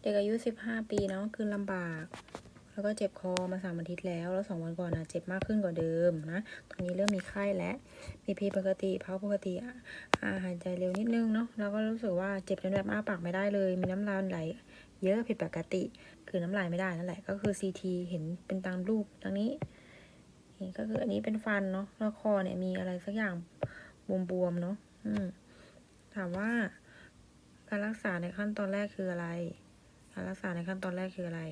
เด็กอายุ15ปีเนาะคือลำบาก แล้วก็เจ็บคอมาสามอาทิตย์แล้ว แล้วสองวันก่อนนะเจ็บมากขึ้นกว่าเดิมนะ ตอนนี้เริ่มมีไข้แล้วมีพีปกติเพาปกติอาหายใจเร็วนิดนึงเนาะ แล้วก็รู้สึกว่าเจ็บจนแบบอ้าปากไม่ได้เลย มีน้ำลายไหลเยอะผิดปกติ คือน้ำลายไม่ได้นั่นแหละ ก็คือ CT เห็นเป็นตามรูปตรงนี้นี่ก็คืออันนี้เป็นฟันเนาะแล้วคอเนี่ยมีอะไรสักอย่างบวมๆเนาะ อืม ถามว่า การรักษาในขั้นตอนแรกคืออะไร การรักษาในขั้นตอนแรกคืออะไร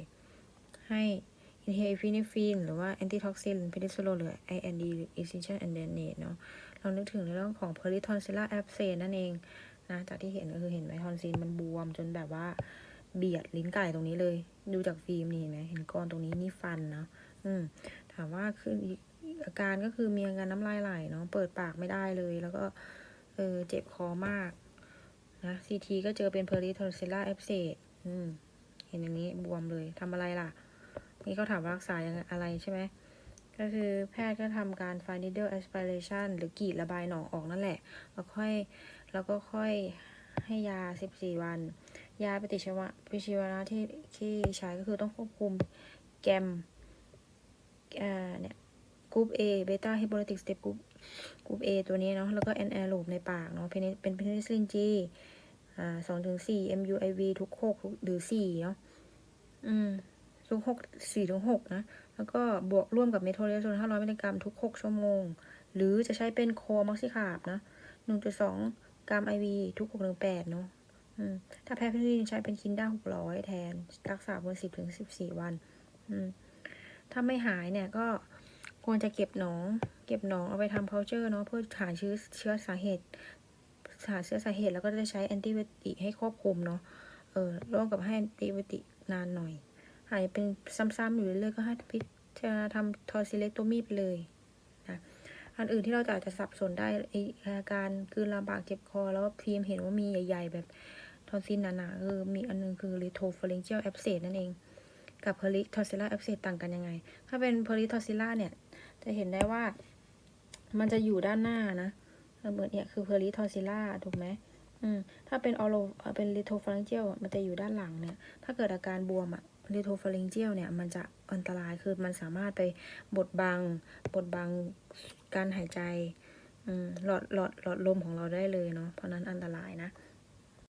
ให้อินเฮฟินิฟินหรือว่าแอนติท็อกซินเพนิซิลหรือ IND หรือ essential a n d e n a t e เนาะเรานึกถึงในเรื่องของ peritonsilla abscess นั่นเองนะจากที่เห็นก็คือเห็นไหมทอนซิลมันบวม จนแบบว่าเบียดลิ้นไก่ตรงนี้เลย ดูจากฟิล์มนี่เห็นไหมเห็นก้อนตรงนี้นี่ฟันเนาะอืมถามว่าคืออีกอาการก็คือมีอาการน้ำลายไหลเนาะเปิดปากไม่ได้เลย แล้วก็ ออเจ็บคอมากนะซีทีก็เจอเป็น peritonsilla abscess อืมเห็นอย่างนี้บวมเลยทำอะไรล่ะ นี่เขาถามว่ารักษาอย่างอะไรใช่ไหมก็คือแพทย์ก็ทำการ fine needle aspiration หรือกรีดระบายหนองออกนั่นแหละ แล้วค่อยแล้วก็ค่อยให้ยา 14 วัน ยาปฏิชีวะปฏิชีวนะที่ที่ใช้ก็คือต้องควบคุมแกมเอ่อเนี่ย กรุ๊ป A เบต้าไฮโปลิติกสเตปกรุ๊ปกรุ๊ป A ตัวนี้เนาะแล้วก็แอนแอโรบในปากเนาะเป็นเป็นเพนิซิลินจีอ่าสองถึงสี่ MUIV ทุกหกหรือสี่เนาะอืมทุกหกสี่ถึงหกนะ แล้วก็บวกร่วมกับเมโทรเรโซนห้าร้อยมิลลิกรัมทุกหกชั่วโมง หรือจะใช้เป็นโคมักซิคาบนะหนึ่งจุดสองกรัมไอวีทุกหกถึงแปดเนาะอืมถ้าแพ้พิษใช้เป็นคินด้าหกร้อยแทนรักษาบนสิบถึงสิบสี่วัน อืมถ้าไม่หายเนี่ยก็ ควรจะเก็บหนอง เก็บหนองเอาไปทำ culture เนาะเพื่อหาเชื้อเชื้อสาเหตุหาเชื้อสาเหตุแล้วก็จะใช้แอนติบิโอติกให้ควบคลุมเนาะเออร่วมกับให้แอนติบิโอติกนานหน่อย หายเป็นซ้ำๆอยู่เรื่อยๆก็ให้พิจารณาทำทอร์ซิเล็กโตมีไปเลยนะอันอื่นที่เราอาจจะสับสนได้ไออาการคือลำบากเจ็บคอ แล้วพีมเห็นว่ามีใหญ่ ๆ แบบทอนซิลหนาๆคือมีอันนึงคือลิโทฟอริงเจียลแอปเซตนั่นเอง กับเพอริทอร์ซิล่าแอปเซตต่างกันยังไง ถ้าเป็นเพอริทอร์ซิล่าเนี่ย จะเห็นได้ว่ามันจะอยู่ด้านหน้านะเหมือนเนี่ยคือเพอริทอร์ซิล่าถูกไหมอืมถ้าเป็นออโลเป็นลิโทฟาริงเจียลมันจะอยู่ด้านหลังเนี่ย ถ้าเกิดอาการบวมอะลิโทฟาริงเจียลเนี่ย มันจะอันตรายคือมันสามารถไปบดบังบดบังการหายใจอืมหลอดหลอดหลอดลมของเราได้เลยเนาะเพราะนั้นอันตรายนะ